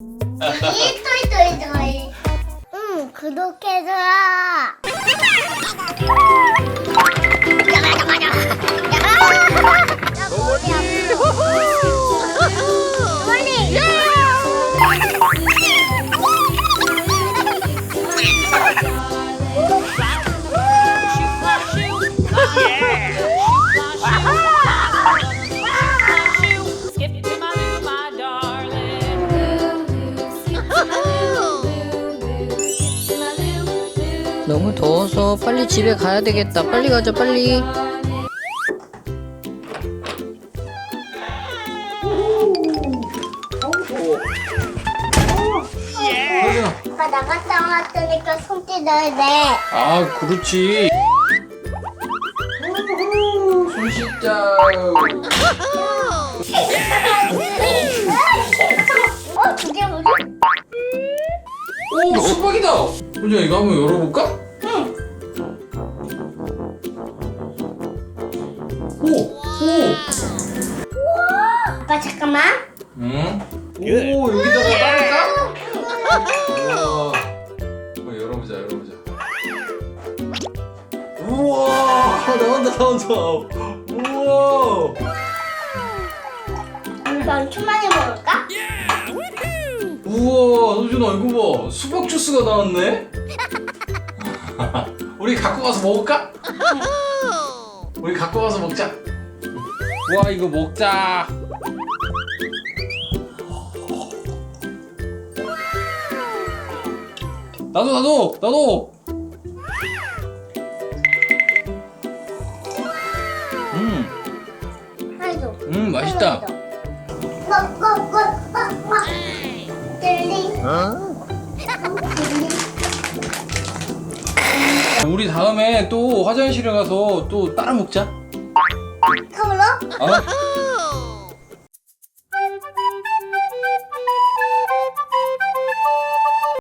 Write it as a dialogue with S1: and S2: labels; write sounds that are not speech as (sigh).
S1: 이 토이 토이 토이. 응, 구독해줘
S2: 너무 더워서 빨리 집에 가야 되겠다. 빨리 가자, 빨리.
S1: 나갔다 왔으니까 손 돼.
S3: 아, 그렇지. 손 씻자. (laughs) 오, 수박이다. 서준아, 이거 한번 열어볼까? 오, 오.
S1: 아빠 잠깐만.
S3: 응? 오, 여기다가 따를까? (laughs) 우와. 한번 열어보자, 열어보자. 우와, 나온다, 나온다. 우와.
S1: 이거 엄청 많이 먹을까?
S3: 서준아, 이거 봐. 수박 주스가 나왔네? (laughs) 우리 갖고 가서 먹을까? 우리 갖고 가서 먹자. 우와, 이거 먹자. 나도, 나도, 나도. 음,
S1: 하이도.
S3: 음, 맛있다.
S1: 뻑뻑뻑뻑뻑.
S3: 우리 다음에 또 화장실에 가서 또 따라 먹자.
S1: 컵으로?
S3: 어? (laughs)